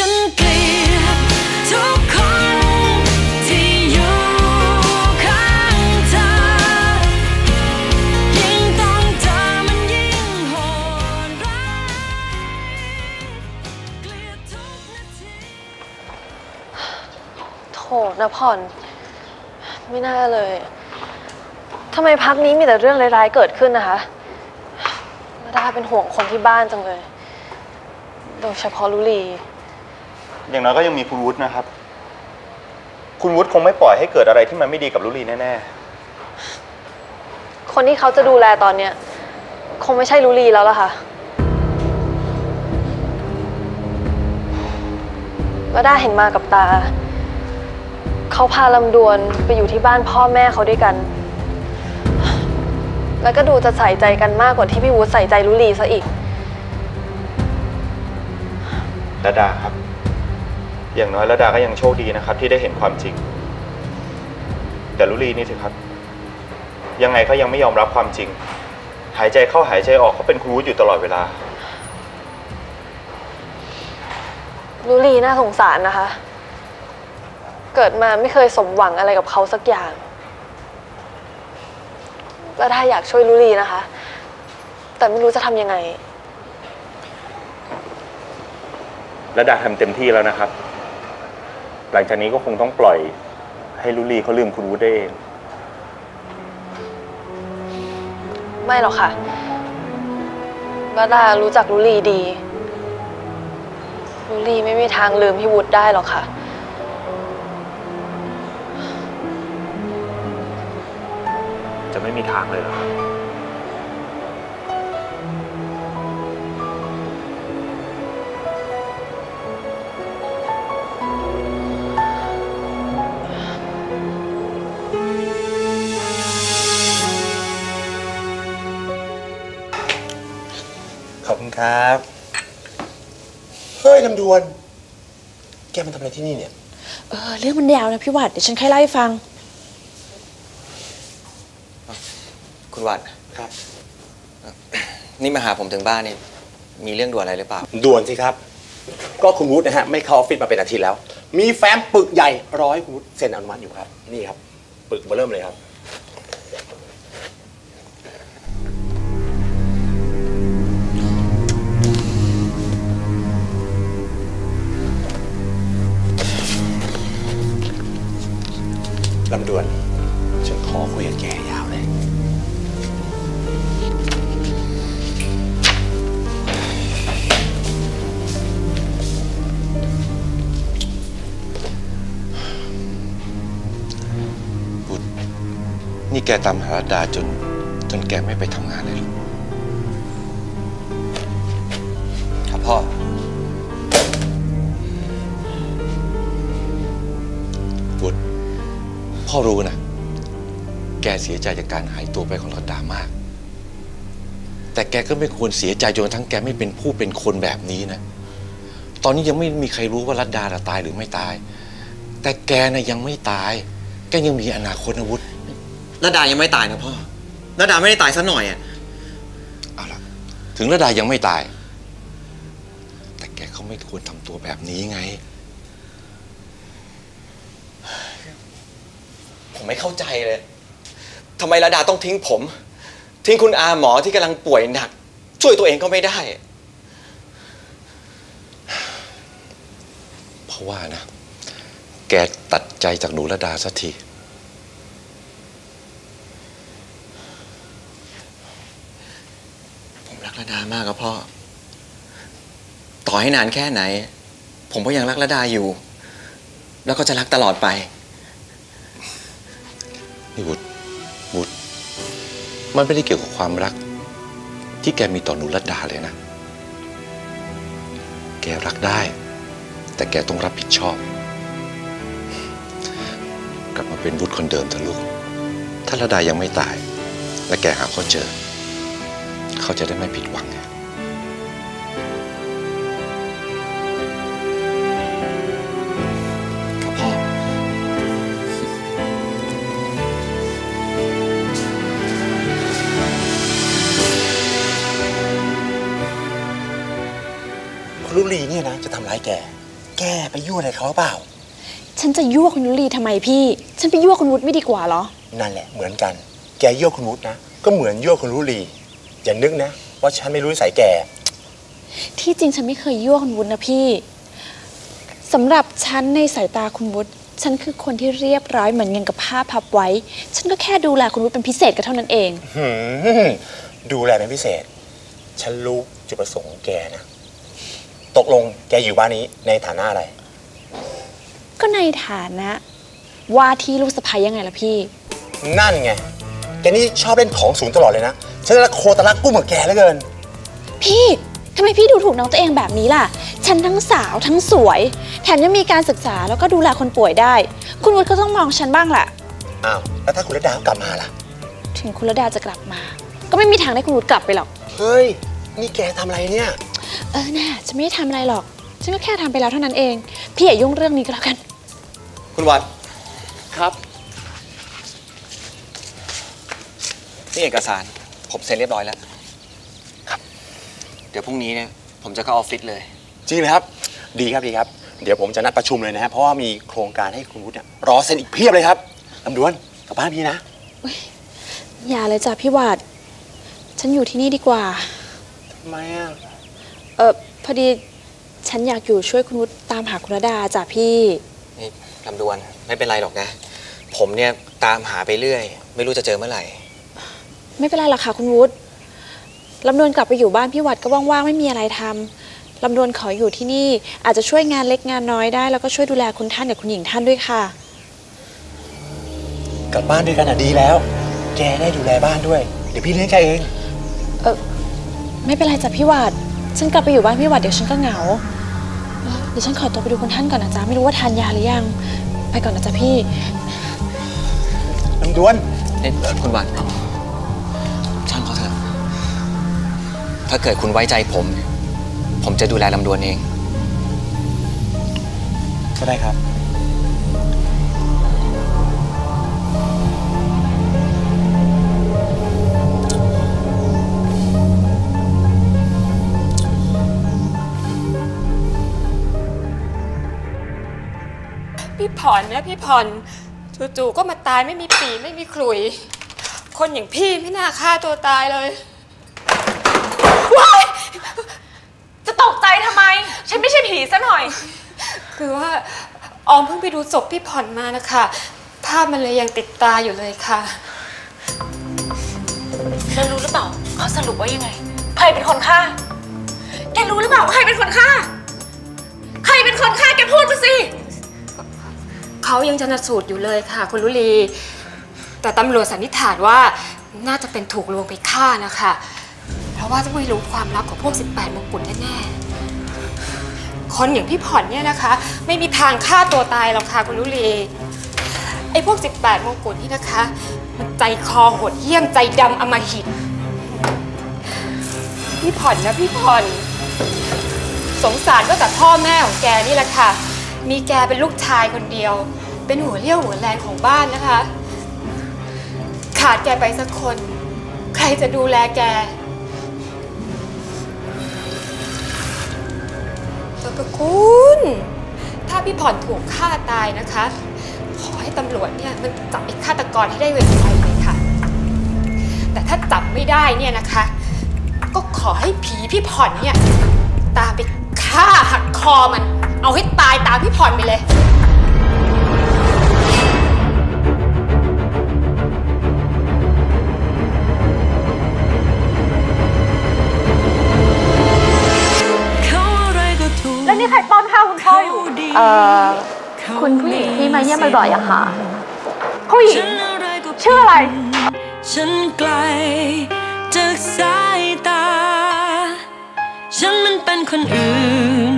ฉันเกลียดทุกคนที่อยู่ข้างเธอ ยิ่งต้องเจอมันยิ่งโหดร้ายเกลียดทุกนาที โถนะพรไม่น่าเลยทำไมพักนี้มีแต่เรื่องร้ายๆเกิดขึ้นนะคะ มาดาเป็นห่วงคนที่บ้านจังเลย โดยเฉพาะลุลี อย่างน้อยก็ยังมีคุณวุฒินะครับ คุณวุฒิคงไม่ปล่อยให้เกิดอะไรที่มันไม่ดีกับลุลีแน่คนที่เขาจะดูแลตอนเนี้ย คงไม่ใช่ลุลีแล้วล่ะค่ะมาดาเห็นมากับตา เขาพาลำดวนไปอยู่ที่บ้านพ่อแม่เขาด้วยกัน แล้วก็ดูจะใส่ใจกันมากกว่าที่พี่วุฒิใส่ใจลุลีซะอีกๆระดาครับ อย่างน้อยระดาก็ยังโชคดีนะครับ ที่ได้เห็นความจริง แต่ลุลีนี่สิครับ ยังไงก็ยังไม่ยอมรับความจริง หายใจเข้าหายใจออกเขาเป็นคุณวุฒิอยู่ตลอดเวลาลุลีน่าสงสารนะคะ เกิดมาไม่เคยสมหวังอะไรกับเขาสักอย่างแล้วถ้าอยากช่วยลุลีนะคะ แต่ไม่รู้จะทำยังไงระดาทำเต็มที่แล้วนะครับ หลังจากนี้ก็คงต้องปล่อยให้ลุลีเขาลืมคุณวุฒิได้เอง ไม่หรอกค่ะวดารู้จักลุลีดีลุลีไม่มีทางลืมพี่วุฒิได้หรอกค่ะ จะไม่มีทางเลยเหรอครับ คุณครับ เฮ้ยลำดวน แกมันทำอะไรที่นี่เนี่ย เออ เรื่องมันยาวนะพี่วัดเดี๋ยวฉันค่อยเล่าให้ฟัง คุณวัดครับ นี่มาหาผมถึงบ้านนี่ มีเรื่องด่วนอะไรหรือเปล่า ด่วนสิครับ ก็คุณวุฒินะฮะ ไม่เข้าออฟฟิศมาเป็นอาทิตย์แล้ว มีแฟ้มปึกใหญ่รอให้คุณวุฒิเซ็นอนุมัติอยู่ครับ นี่ครับ ปึกเบอร์เริ่มเลยครับ แกตามหารัตดาจน จนแกไม่ไปทำงานเลยเหรอครับพ่อบุตรพ่อรู้นะ แกเสียใจจากการหายตัวไปของรัตดามาก แต่แกก็ไม่ควรเสียใจจนกระทั่งแกไม่เป็นผู้เป็นคนแบบนี้นะ ตอนนี้ยังไม่มีใครรู้ว่ารัตดาน่ะตายหรือไม่ตาย แต่แกน่ะยังไม่ตาย แกยังมีอนาคตนะวุฒิ ระดายังไม่ตายนะพ่อระดาไม่ได้ตายซะหน่อยอะเอาล่ะถึงระดายังไม่ตาย แต่แกก็ไม่ควรทำตัวแบบนี้ไง ผมไม่เข้าใจเลยทำไมระดาต้องทิ้งผม ทิ้งคุณอาหมอที่กำลังป่วยหนัก ช่วยตัวเองก็ไม่ได้ เพราะว่านะ แกตัดใจจากหนูระดาสักที ผม รักระดามากครับพ่อ ต่อให้นานแค่ไหน ผมก็ยังรักระดาอยู่ แล้วก็จะรักตลอดไป นี่วุฒวุฒมันไม่ได้เกี่ยวกับความรัก ที่แกมีต่อหนูรัตดาเลยนะ แกรักได้ แต่แกต้องรับผิดชอบ กลับมาเป็นวุฒคนเดิมเถอะลูก ถ้าระดายังไม่ตาย และแกหาเขาเจอ เขาจะได้ไม่ผิดหวังไงครับพ่อคุณลุลีเนี่ยนะจะทำร้ายแก แกไปยั่วอะไรเขาหรือเปล่า ฉันจะยั่วคุณยุลีทำไมพี่ ฉันไปยั่วคุณวุฒิไม่ดีกว่าเหรอ นั่นแหละเหมือนกัน แกยั่วคุณวุฒินะ ก็เหมือนยั่วคุณรุลี อย่านึกนะ ว่าฉันไม่รู้นิสัยแก ที่จริงฉันไม่เคยยั่วคุณวุฒินะพี่สำหรับฉันในสายตาคุณวุฒิฉันคือคนที่เรียบร้อยเหมือนเงินกับผ้าพับไว้ ฉันก็แค่ดูแลคุณวุฒิเป็นพิเศษก็เท่านั้นเองหืมดูแลเป็นพิเศษ ฉันรู้จุดประสงค์ของแกนะ ตกลงแกอยู่บ้านนี้ในฐานะอะไร ก็ในฐานะ ว่าที่ลูกสะใภ้ยังไงล่ะพี่ นั่นไง แกนี่ชอบเล่นของสูงตลอดเลยนะ ฉันละโคตรลักกุ้มกับแกเหลือเกิน พี่ทำไมพี่ดูถูกน้องตัวเองแบบนี้ล่ะ ฉันทั้งสาวทั้งสวย แถมยังมีการศึกษาแล้วก็ดูแลคนป่วยได้ คุณวุฒิก็ต้องมองฉันบ้างแหละอ้าว แล้วถ้าคุณระดาวกลับมาล่ะ ถึงคุณระดาจะกลับมา ก็ไม่มีทางได้คุณวุฒิกลับไปหรอก เฮ้ย นี่แกทำอะไรเนี่ย เออน่าจะไม่ได้ทำอะไรหรอก ฉันก็แค่ทำไปแล้วเท่านั้นเอง พี่อย่ายุ่งเรื่องนี้ก็แล้วกัน คุณวัดครับ นี่เอกสาร ผมเซ็นเรียบร้อยแล้ว ครับ เดี๋ยวพรุ่งนี้เนี่ยผมจะเข้าออฟฟิศเลย จริงเลยครับ ดีครับดีครับ เดี๋ยวผมจะนัดประชุมเลยนะฮะเพราะว่ามีโครงการให้คุณวุฒิเนี่ยรอเซ็นอีกเพียบเลยครับลำดวนกลับบ้านพี่นะ อย่าเลยจ้ะพี่หวาด ฉันอยู่ที่นี่ดีกว่า ทำไมอะ เออพอดีฉันอยากอยู่ช่วยคุณวุฒิตามหาคุณระดาจ้ะพี่ นี่ลำดวนไม่เป็นไรหรอกนะ ผมเนี่ยตามหาไปเรื่อย ไม่รู้จะเจอเมื่อไหร่ ไม่เป็นไรหรอกค่ะคุณวุฒิลำดวนกลับไปอยู่บ้านพี่หวัดก็ว่างๆไม่มีอะไรทำลำดวนขออยู่ที่นี่ อาจจะช่วยงานเล็กงานน้อยได้ แล้วก็ช่วยดูแลคุณท่านกับคุณหญิงท่านด้วยค่ะ กลับบ้านด้วยกันอะดีแล้ว แกได้ดูแลบ้านด้วย เดี๋ยวพี่เลี้ยงแกเอง เออไม่เป็นไรจ้ะพี่หวัดฉันกลับไปอยู่บ้านพี่หวัดเดี๋ยวฉันก็เหงาเออเดี๋ยวฉันขอตัวไปดูคุณท่านก่อนนะจ๊ะไม่รู้ว่าทานยาหรือยัง ไปก่อนนะจ๊ะพี่ลำดวนนี่คุณวัด ถ้าเกิดคุณไว้ใจผมเนี่ยผมจะดูแลลำดวนเอง ก็ได้ครับ พี่ผ่อนนะพี่ผ่อนจู่ๆก็มาตายไม่มีปีไม่มีขลุย คนอย่างพี่ไม่น่าฆ่าตัวตายเลย จะตกใจทำไม ฉันไม่ใช่ผีซะหน่อย คือว่าออมเพิ่งไปดูศพพี่ผ่อนมานะคะ ภาพมันเลยยังติดตาอยู่เลยค่ะแล้วรู้หรือเปล่าเขาสรุปว่ายังไง ใครเป็นคนฆ่า แกรู้หรือเปล่าว่าใครเป็นคนฆ่า ใครเป็นคนฆ่าแกพูดมาสิ เขายังชนสูตรอยู่เลยค่ะ คุณลุลี แต่ตำรวจสันนิษฐานว่าน่าจะเป็นถูกลวงไปฆ่านะคะ เพราะว่าจะไม่รู้ความลับของพวก 18มงกุฎแน่ๆ คนอย่างพี่ผ่อนเนี่ยนะคะ ไม่มีทางฆ่าตัวตายหรอกค่ะคุณลุลีไอ้พวก 18มงกุฎนี่นะคะ มันใจคอโหดเยี่ยมใจดำอมหิต พี่ผ่อนนะพี่ผ่อน สงสารก็แต่พ่อแม่ของแกนี่แหละค่ะ มีแกเป็นลูกชายคนเดียว เป็นหัวเรี่ยวหัวแรงของบ้านนะคะ ขาดแกไปสักคน ใครจะดูแลแก ตัวประคุณ ถ้าพี่ผ่อนถูกฆ่าตายนะคะ ขอให้ตำรวจเนี่ยมันจับไอ้ฆาตกรให้ได้ไวๆเลยค่ะ แต่ถ้าจับไม่ได้เนี่ยนะคะ ก็ขอให้ผีพี่ผ่อนเนี่ย ตามไปฆ่าหักคอมัน เอาให้ตายตามพี่ผ่อนไปเลย คุณผู้หญิงที่มาเยี่ยมบ่อยๆอะค่ะ ผู้หญิงชื่ออะไร ฉันไกลจากสายตา ฉันมันเป็นคนอื่น